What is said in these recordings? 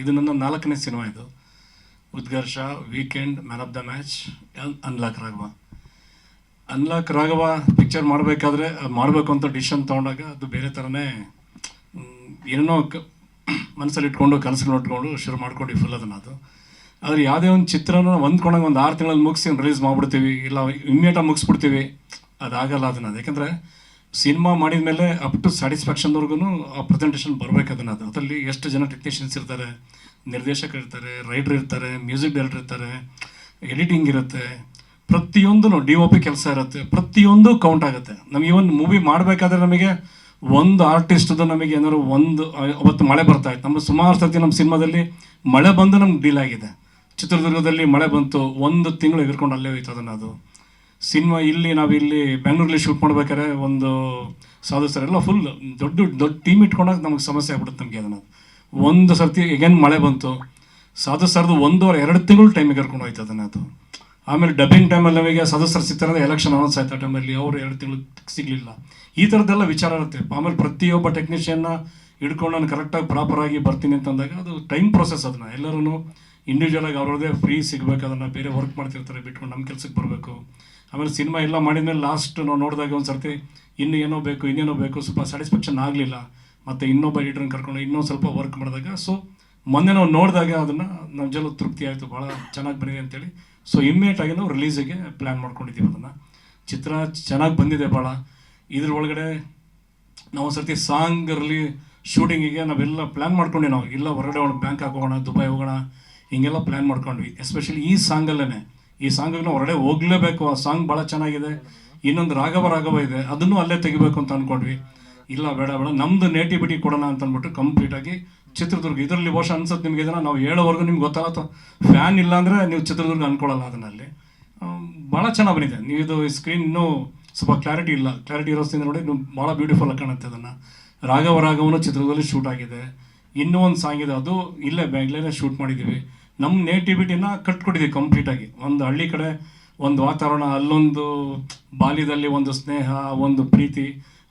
ಇದು ನನ್ನ ನಾಲ್ಕನೇ ಸಿನಿಮಾ ಇದು. Udgharsha weekend man of the match unlock Raghava. Unlock Raghava picture ಮಾಡಬೇಕಾದ್ರೆ ಮಾಡಬೇಕು ಅಂತ ಡಿಸಿಷನ್ ತೊಗೊಂಡಾಗ ಅದು ಬೇರೆ ಥರನೇ ಏನೇನೋ ಕ ಮನಸ್ಸಲ್ಲಿ ಇಟ್ಕೊಂಡು ಕನಸುಗಳು ಇಟ್ಕೊಂಡು ಶುರು ಮಾಡ್ಕೊಂಡು ಫುಲ್ ಅದನ್ನು ಅದು. ಆದರೆ ಯಾವುದೇ ಒಂದು ಚಿತ್ರನ ಹೊಂದ್ಕೊಂಡಾಗ ಒಂದು ಆರು ತಿಂಗಳಲ್ಲಿ ಮುಗಿಸಿ ರಿಲೀಸ್ ಮಾಡ್ಬಿಡ್ತೀವಿ, ಇಲ್ಲ ಇಮ್ಮಿಡಿಯೇಟಾಗಿ ಮುಗಿಸ್ಬಿಡ್ತೀವಿ ಅದಾಗಲ್ಲ ಅದನ್ನ. ಅದು ಯಾಕಂದರೆ ಸಿನಿಮಾ ಮಾಡಿದ ಮೇಲೆ ಅಪ್ ಟು ಸ್ಯಾಟಿಸ್ಫ್ಯಾಕ್ಷನ್ವರೆಗೂ ಆ ಪ್ರೆಸೆಂಟೇಷನ್ ಬರಬೇಕು ಅದನ್ನು. ಅದು ಅದರಲ್ಲಿ ಎಷ್ಟು ಜನ ಟೆಕ್ನಿಷಿಯನ್ಸ್ ಇರ್ತಾರೆ, ನಿರ್ದೇಶಕರು ಇರ್ತಾರೆ ರೈಟರ್ ಇರ್ತಾರೆ ಮ್ಯೂಸಿಕ್ ಡೈರೆಕ್ಟರ್ ಇರ್ತಾರೆ ಎಡಿಟಿಂಗ್ ಇರುತ್ತೆ. ಪ್ರತಿಯೊಂದೂ ಡಿ ಒ ಪಿ ಕೆಲಸ ಇರುತ್ತೆ. ಪ್ರತಿಯೊಂದು ಕೌಂಟ್ ಆಗುತ್ತೆ. ನಮಗೆ ಒಂದು ಮೂವಿ ಮಾಡಬೇಕಾದ್ರೆ ನಮಗೆ ಒಂದು ಆರ್ಟಿಸ್ಟ್ದು ನಮಗೆ ಏನಾದ್ರು ಒಂದು ಅವತ್ತು ಮಳೆ ಬರ್ತಾ ಇತ್ತು. ನಮ್ಮ ಸುಮಾರು ಸರ್ತಿ ನಮ್ಮ ಸಿನಿಮಾದಲ್ಲಿ ಮಳೆ ಬಂದು ನಮ್ಗೆ ಡೀಲ್ ಆಗಿದೆ. ಚಿತ್ರದುರ್ಗದಲ್ಲಿ ಮಳೆ ಬಂತು. ಒಂದು ತಿಂಗಳು ಎಗರ್ಕೊಂಡು ಅಲ್ಲೇ ಹೋಯ್ತು ಅದನ್ನು ಅದು. ಸಿನಿಮಾ ಇಲ್ಲಿ ನಾವು ಇಲ್ಲಿ ಬೆಂಗಳೂರಲ್ಲಿ ಶೂಟ್ ಮಾಡ್ಬೇಕಾದ್ರೆ ಒಂದು ಸಾಧು ಎಲ್ಲ ಫುಲ್ ದೊಡ್ಡ ದೊಡ್ಡ ಟೀಮ್ ಇಟ್ಕೊಂಡಾಗ ನಮಗೆ ಸಮಸ್ಯೆ ಆಗ್ಬಿಡುತ್ತೆ ನಮಗೆ ಅದನ್ನು. ಒಂದು ಸರ್ತಿ ಎಗೇನ್ ಮಳೆ ಬಂತು. ಸಾಧು ಸರ್ದು ಒಂದೂವರೆ, ಎರಡು ತಿಂಗಳು ಟೈಮಿಗೆ ಕರ್ಕೊಂಡು ಹೋಯ್ತು ಅದನ್ನು ಅದು. ಆಮೇಲೆ ಡಬ್ಬಿಂಗ್ ಟೈಮಲ್ಲಿ ನಮಗೆ ಸದಸ್ಯರು ಸಿಗ್ತಾರೆ ಎಲೆಕ್ಷನ್ ಅನೌನ್ಸ್ ಆಯ್ತು ಆ ಟೈಮಲ್ಲಿ ಅವರು ಎರಡು ತಿಂಗಳು ಸಿಗಲಿಲ್ಲ. ಈ ಥರದ್ದೆಲ್ಲ ವಿಚಾರ ಇರುತ್ತೆ. ಆಮೇಲೆ ಪ್ರತಿಯೊಬ್ಬ ಟೆಕ್ನಿಷಿಯನ್ನ ಹಿಡ್ಕೊಂಡು ನಾನು ಕರೆಕ್ಟಾಗಿ ಪ್ರಾಪರಾಗಿ ಬರ್ತೀನಿ ಅಂತಂದಾಗ ಅದು ಟೈಮ್ ಪ್ರೊಸೆಸ್ ಅದನ್ನ. ಎಲ್ಲರೂ ಇಂಡಿವಿಜುವಲ್ ಆಗಿ ಅವ್ರದ್ದೇ ಫ್ರೀ ಸಿಗಬೇಕು, ಅದನ್ನು ಬೇರೆ ವರ್ಕ್ ಮಾಡ್ತಿರ್ತಾರೆ, ಬಿಟ್ಕೊಂಡು ನಮ್ಮ ಕೆಲಸಕ್ಕೆ ಬರಬೇಕು. ಆಮೇಲೆ ಸಿನಿಮಾ ಎಲ್ಲ ಮಾಡಿದ ಮೇಲೆ ಲಾಸ್ಟ್ ನಾವು ನೋಡಿದಾಗ ಒಂದು ಸರ್ತಿ ಇನ್ನು ಏನೋ ಬೇಕು, ಇನ್ನೇನೋ ಬೇಕು, ಸ್ವಲ್ಪ ಸ್ಯಾಟಿಸ್ಫ್ಯಾಕ್ಷನ್ ಆಗಲಿಲ್ಲ. ಮತ್ತು ಇನ್ನೊಬ್ಬ ಎಡಿಟರ್ನ ಕರ್ಕೊಂಡು ಇನ್ನೊಂದು ಸ್ವಲ್ಪ ವರ್ಕ್ ಮಾಡಿದಾಗ ಸೊ ಮೊನ್ನೆ ನಾವು ನೋಡಿದಾಗ ಅದನ್ನು ನಮ್ಮ ಜಲ ತೃಪ್ತಿ ಆಯಿತು, ಭಾಳ ಚೆನ್ನಾಗಿ ಬಂದಿದೆ ಅಂತೇಳಿ. ಸೊ ಇಮ್ಮಿಡಿಯೇಟಾಗಿ ನಾವು ರಿಲೀಸಿಗೆ ಪ್ಲ್ಯಾನ್ ಮಾಡ್ಕೊಂಡಿದ್ದೀವಿ ಅದನ್ನು. ಚಿತ್ರ ಚೆನ್ನಾಗಿ ಬಂದಿದೆ ಭಾಳ. ಇದ್ರ ಒಳಗಡೆ ನಾವು ಸರ್ತಿ ಸಾಂಗ್ ರಿಲಿ ಶೂಟಿಂಗಿಗೆ ನಾವೆಲ್ಲ ಪ್ಲ್ಯಾನ್ ಮಾಡ್ಕೊಂಡೆ ನಾವು. ಇಲ್ಲ ಹೊರಗಡೆ ಹೋಗೋಣ ಬ್ಯಾಂಕ್ ಹೋಗೋಣ ದುಬೈ ಹೋಗೋಣ, ಹಿಂಗೆಲ್ಲ ಪ್ಲ್ಯಾನ್ ಮಾಡ್ಕೊಂಡ್ವಿ. ಎಸ್ಪೆಷಲಿ ಈ ಸಾಂಗಲ್ಲೇ ಈ ಸಾಂಗ್ ನಾವು ಹೊರಗಡೆ ಹೋಗಲೇಬೇಕು. ಆ ಸಾಂಗ್ ಭಾಳ ಚೆನ್ನಾಗಿದೆ. ಇನ್ನೊಂದು ರಾಘವ ರಾಘವ ಇದೆ. ಅದನ್ನು ಅಲ್ಲೇ ತೆಗಿಬೇಕು ಅಂತ ಅನ್ಕೊಂಡ್ವಿ. ಇಲ್ಲ, ಬೇಡ ಬೇಡ. ನಮ್ದು ನೇಟಿವಿಟಿ ಕೊಡೋಣ ಅಂತ ಅಂದ್ಬಿಟ್ಟು ಕಂಪ್ಲೀಟಾಗಿ ಚಿತ್ರದುರ್ಗ. ಇದರಲ್ಲಿ ವರ್ಷ ಅನ್ಸುತ್ತೆ ನಿಮಗೆ ಇದನ್ನ ನಾವು ಹೇಳೋವರೆಗೂ ನಿಮ್ಗೆ ಗೊತ್ತಾಗತ್ತೋ ಫ್ಯಾನ್ ಇಲ್ಲ ಅಂದರೆ ನೀವು ಚಿತ್ರದುರ್ಗ ಅನ್ಕೊಳ್ಳಲ್ಲ ಅದನ್ನಲ್ಲಿ. ಭಾಳ ಚೆನ್ನಾಗಿ ಬಂದಿದೆ. ನೀವು ಇದು ಸ್ಕ್ರೀನ್ ಇನ್ನೂ ಸ್ವಲ್ಪ ಕ್ಲಾರಿಟಿ ಇಲ್ಲ. ಕ್ಲಾರಿಟಿ ಇರೋದ್ರಿಂದ ನೋಡಿ ಭಾಳ ಬ್ಯೂಟಿಫುಲ್ ಆಗಿ ಕಾಣುತ್ತೆ ಅದನ್ನು. ರಾಘವ ರಾಘವನು ಚಿತ್ರದಲ್ಲಿ ಶೂಟ್ ಆಗಿದೆ. ಇನ್ನೂ ಒಂದು ಸಾಂಗ್ ಇದೆ. ಅದು ಇಲ್ಲೇ ಬ್ಯಾಂಗ್ಲೂರೇ ಶೂಟ್ ಮಾಡಿದ್ದೀವಿ. ನಮ್ಮ ನೇಟಿವಿಟಿನ ಕಟ್ಕೊಟ್ಟಿದ್ದೀವಿ ಕಂಪ್ಲೀಟಾಗಿ ಒಂದು ಹಳ್ಳಿ ಕಡೆ ಒಂದು ವಾತಾವರಣ, ಅಲ್ಲೊಂದು ಬಾಲ್ಯದಲ್ಲಿ ಒಂದು ಸ್ನೇಹ, ಒಂದು ಪ್ರೀತಿ,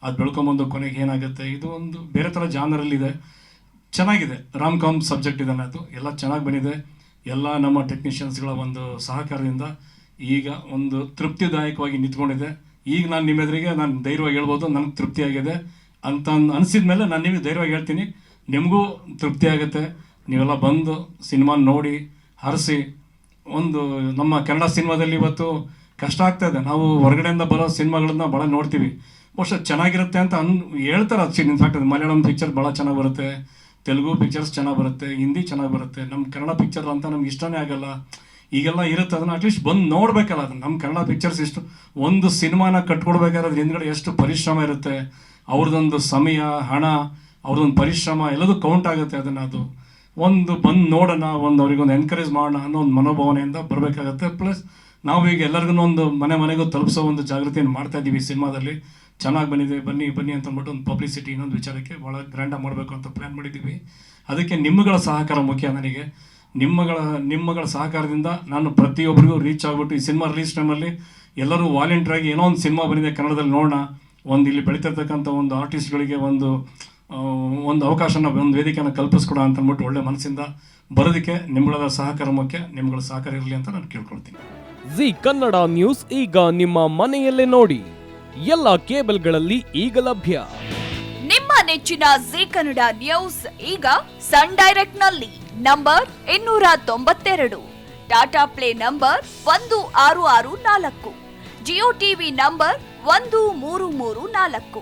ಅದು ಬೆಳ್ಕೊಂಬಂದು ಕೊನೆಗೆ ಏನಾಗುತ್ತೆ? ಇದು ಒಂದು ಬೇರೆ ಥರ ಜಾನರಲ್ಲಿದೆ. ಚೆನ್ನಾಗಿದೆ. ರಾಮ್ ಕಾಮ್ ಸಬ್ಜೆಕ್ಟ್ ಇದೆ ಅದು ಎಲ್ಲ ಚೆನ್ನಾಗಿ ಬಂದಿದೆ. ಎಲ್ಲ ನಮ್ಮ ಟೆಕ್ನಿಷಿಯನ್ಸ್ಗಳ ಒಂದು ಸಹಕಾರದಿಂದ ಈಗ ಒಂದು ತೃಪ್ತಿದಾಯಕವಾಗಿ ನಿಂತ್ಕೊಂಡಿದೆ. ಈಗ ನಾನು ನಿಮ್ಮ ಎದುರಿಗೆ ನಾನು ಧೈರ್ಯವಾಗಿ ಹೇಳ್ಬೋದು, ನನಗೆ ತೃಪ್ತಿ ಆಗಿದೆ ಅಂತ ಅನಿಸಿದ ಮೇಲೆ ನಾನು ನಿಮಗೆ ಧೈರ್ಯವಾಗಿ ಹೇಳ್ತೀನಿ. ನಿಮಗೂ ತೃಪ್ತಿ ಆಗುತ್ತೆ. ನೀವೆಲ್ಲ ಬಂದು ಸಿನಿಮಾ ನೋಡಿ, ಹರಿಸಿ, ಒಂದು ನಮ್ಮ ಕನ್ನಡ ಸಿನಿಮಾದಲ್ಲಿ ಇವತ್ತು ಕಷ್ಟ ಆಗ್ತಾ ಇದೆ. ನಾವು ಹೊರಗಡೆಯಿಂದ ಬರೋ ಸಿನಿಮಾಗಳನ್ನ ಭಾಳ ನೋಡ್ತೀವಿ. ಬಹುಶಃ ಚೆನ್ನಾಗಿರುತ್ತೆ ಅಂತ ಅನ್, ಹೇಳ್ತಾರೆ ಅದು ಇನ್ಫ್ಯಾಕ್ಟ್ ಮಲಯಾಳಂ ಪಿಕ್ಚರ್ ಭಾಳ ಚೆನ್ನಾಗಿ ಬರುತ್ತೆ. ತೆಲುಗು ಪಿಕ್ಚರ್ಸ್ ಚೆನ್ನಾಗಿ ಬರುತ್ತೆ. ಹಿಂದಿ ಚೆನ್ನಾಗಿ ಬರುತ್ತೆ. ನಮ್ಮ ಕನ್ನಡ ಪಿಕ್ಚರ್ ಅಂತ ನಮ್ಗೆ ಇಷ್ಟನೇ ಆಗಲ್ಲ. ಈಗೆಲ್ಲ ಇರುತ್ತೆ. ಅದನ್ನ ಅಟ್ಲೀಸ್ಟ್ ಬಂದು ನೋಡಬೇಕಲ್ಲ. ಅದನ್ನ ನಮ್ಮ ಕನ್ನಡ ಪಿಕ್ಚರ್ಸ್ ಇಷ್ಟು, ಒಂದು ಸಿನಿಮಾನ ಕಟ್ಕೊಡ್ಬೇಕಾದ್ರೆ ಹಿಂದ್ಗಡೆ ಎಷ್ಟು ಪರಿಶ್ರಮ ಇರುತ್ತೆ. ಅವ್ರದ್ದೊಂದು ಸಮಯ, ಹಣ, ಅವ್ರದ್ದೊಂದು ಪರಿಶ್ರಮ, ಎಲ್ಲದೂ ಕೌಂಟ್ ಆಗುತ್ತೆ ಅದನ್ನು ಅದು. ಒಂದು ಬಂದು ನೋಡೋಣ, ಒಂದು ಅವ್ರಿಗೊಂದು ಎನ್ಕರೇಜ್ ಮಾಡೋಣ ಅನ್ನೋ ಒಂದು ಮನೋಭಾವನೆಯಿಂದ ಬರಬೇಕಾಗತ್ತೆ. ಪ್ಲಸ್ ನಾವು ಈಗ ಎಲ್ಲರಿಗೂ ಒಂದು ಮನೆ ಮನೆಗೂ ತಲುಪಿಸೋ ಒಂದು ಜಾಗೃತಿಯನ್ನು ಮಾಡ್ತಾ ಇದ್ದೀವಿ ಸಿನಿಮಾದಲ್ಲಿ. ಚೆನ್ನಾಗಿ ಬಂದಿದೆ, ಬನ್ನಿ ಬನ್ನಿ ಅಂತ ಅಂದ್ಬಿಟ್ಟು ಒಂದು ಪಬ್ಲಿಸಿಟಿ ಇನ್ನೊಂದು ವಿಚಾರಕ್ಕೆ ಭಾಳ ಗ್ರ್ಯಾಂಡಾಗಿ ಮಾಡಬೇಕು ಅಂತ ಪ್ಲ್ಯಾನ್ ಮಾಡಿದ್ದೀವಿ. ಅದಕ್ಕೆ ನಿಮ್ಮಗಳ ಸಹಕಾರ ಮುಖ್ಯ ನನಗೆ. ನಿಮ್ಮಗಳ ನಿಮ್ಮಗಳ ಸಹಕಾರದಿಂದ ನಾನು ಪ್ರತಿಯೊಬ್ಬರಿಗೂ ರೀಚ್ ಆಗಿಬಿಟ್ಟು ಈ ಸಿನಿಮಾ ರಿಲೀಸ್ ಟೈಮಲ್ಲಿ ಎಲ್ಲರೂ ವಾಲಂಟಿಯರ್ ಆಗಿ ಏನೋ ಒಂದು ಸಿನಿಮಾ ಬಂದಿದೆ ಕನ್ನಡದಲ್ಲಿ ನೋಡೋಣ. ಒಂದು ಇಲ್ಲಿ ಬೆಳೀತಿರ್ತಕ್ಕಂಥ ಒಂದು ಆರ್ಟಿಸ್ಟ್ಗಳಿಗೆ ಒಂದು ಒಂದು ಅವಕಾಶನ ಒಂದು ವೇದಿಕೆಯನ್ನು ಕಲ್ಪಿಸ್ಕೊಡ ಅಂತ ಅಂದ್ಬಿಟ್ಟು ಒಳ್ಳೆ ಮನಸ್ಸಿಂದ ಬರೋದಕ್ಕೆ ನಿಮ್ಮಗಳ ಸಹಕಾರ ಮುಖ್ಯ ನಿಮ್ಗಳ ಸಹಕಾರ ಇರಲಿ ಅಂತ ನಾನು ಕೇಳ್ಕೊಳ್ತೀನಿ. ಜಿ ಕನ್ನಡ ನ್ಯೂಸ್ ಈಗ ನಿಮ್ಮ ಮನೆಯಲ್ಲೇ ನೋಡಿ. ಎಲ್ಲ ಕೇಬಲ್ಗಳಲ್ಲಿ ಈಗ ಲಭ್ಯ. ನಿಮ್ಮ ನೆಚ್ಚಿನ ಜಿ ಕನ್ನಡ ನ್ಯೂಸ್ ಈಗ ಸನ್ ಡೈರೆಕ್ಟ್ನಲ್ಲಿ ನಂಬರ್ ಇನ್ನೂರ ತೊಂಬತ್ತೆರಡು ಟಾಟಾ ಪ್ಲೇ ನಂಬರ್ ಒಂದು ಆರು ಆರು ನಾಲ್ಕು ಜಿಯೋ ಟಿವಿ ನಂಬರ್ ಒಂದು ಮೂರು ಮೂರು ನಾಲ್ಕು.